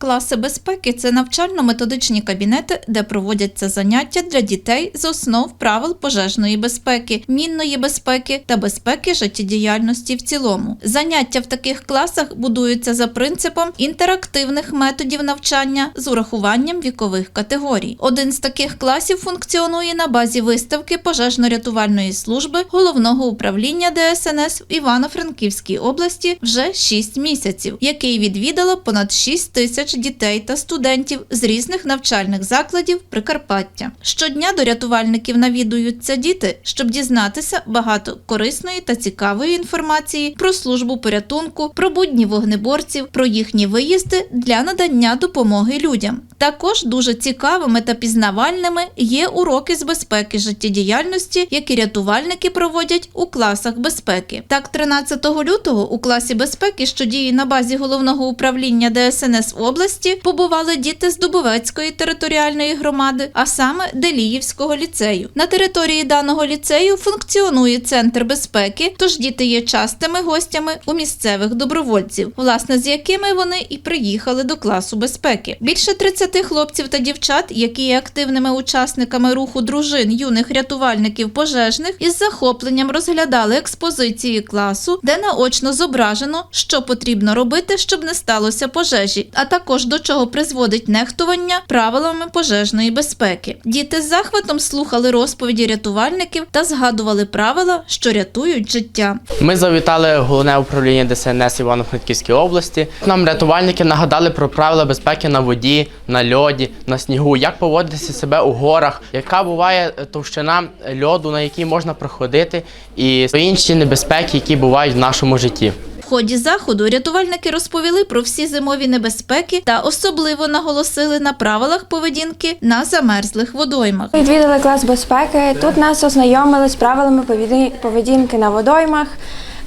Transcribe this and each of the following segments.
Класи безпеки це навчально-методичні кабінети, де проводяться заняття для дітей з основ правил пожежної безпеки, мінної безпеки та безпеки життєдіяльності в цілому. Заняття в таких класах будуються за принципом інтерактивних методів навчання з урахуванням вікових категорій. Один з таких класів функціонує на базі виставки пожежно-рятувальної служби головного управління ДСНС в Івано-Франківській області вже 6 місяців, який відвідало понад 6 тисяч дітей та студентів з різних навчальних закладів Прикарпаття. Щодня до рятувальників навідуються діти, щоб дізнатися багато корисної та цікавої інформації про службу порятунку, про будні вогнеборців, про їхні виїзди для надання допомоги людям. Також дуже цікавими та пізнавальними є уроки з безпеки життєдіяльності, які рятувальники проводять у класах безпеки. Так, 13 лютого у класі безпеки, що діє на базі головного управління ДСНС області, побували діти з Дубовецької територіальної громади, а саме Деліївського ліцею. На території даного ліцею функціонує центр безпеки, тож діти є частими гостями у місцевих добровольців, власне з якими вони і приїхали до класу безпеки. Більше 30 хлопців та дівчат, які є активними учасниками руху дружин юних рятувальників пожежних, із захопленням розглядали експозиції класу, де наочно зображено, що потрібно робити, щоб не сталося пожежі, а також до чого призводить нехтування правилами пожежної безпеки. Діти з захватом слухали розповіді рятувальників та згадували правила, що рятують життя. Ми завітали в головне управління ДСНС Івано-Франківської області. Нам рятувальники нагадали про правила безпеки на воді, на льоді, на снігу, як поводитися себе у горах, яка буває товщина льоду, на якій можна проходити, і інші небезпеки, які бувають в нашому житті. Ході заходу рятувальники розповіли про всі зимові небезпеки та особливо наголосили на правилах поведінки на замерзлих водоймах. Відвідали клас безпеки. Тут нас ознайомили з правилами поведі- поведінки на водоймах,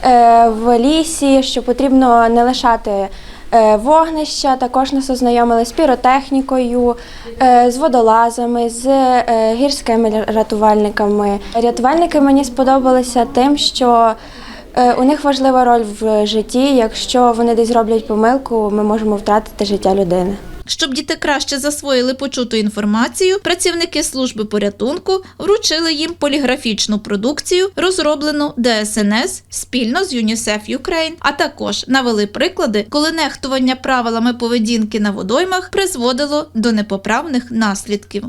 е, в лісі, що потрібно не лишати е, вогнища. Також нас ознайомили з піротехнікою, е, з водолазами, з гірськими рятувальниками. Рятувальники мені сподобалися тим, що у них важлива роль в житті. Якщо вони десь роблять помилку, ми можемо втратити життя людини. Щоб діти краще засвоїли почуту інформацію, працівники служби порятунку вручили їм поліграфічну продукцію, розроблену ДСНС спільно з ЮНІСЕФ Ukraine, а також навели приклади, коли нехтування правилами поведінки на водоймах призводило до непоправних наслідків.